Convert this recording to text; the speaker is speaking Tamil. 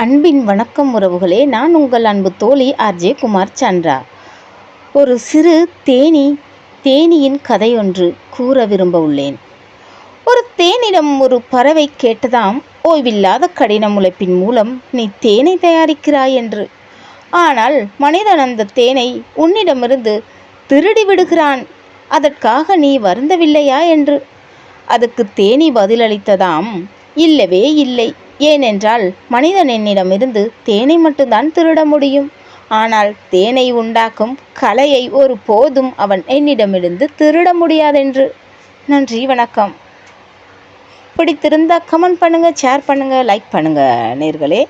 அன்பின் வணக்கம் உறவுகளே நான் உங்கள் அன்பு தோழி ஆர்ஜே குமார் சந்திரா. ஒரு சிறு தேனி தேனியின் கதையொன்று கூற விரும்ப உள்ளேன் ஒரு தேனிடம் ஒரு பறவை கேட்டதாம் ஓய்வில்லாத கடின உழைப்பின் மூலம் நீ தேனை தயாரிக்கிறாய் என்று. ஆனால் மனிதன் அந்த தேனை உன்னிடமிருந்து திருடி விடுகிறான். அதற்காக நீ வருந்தவில்லையா? என்று. அதுக்கு தேனி பதிலளித்ததாம் இல்லவே இல்லை. ஏனென்றால் மனிதன் என்னிடமிருந்து தேனை மட்டும்தான் திருட முடியும். ஆனால் தேனை உண்டாக்கும் கலையை ஒரு போதும் அவன் என்னிடமிருந்து திருட முடியாதென்று. நன்றி வணக்கம். பிடித்திருந்தா கமெண்ட் பண்ணுங்கள் ஷேர் பண்ணுங்கள் லைக் பண்ணுங்கள் நேர்களே.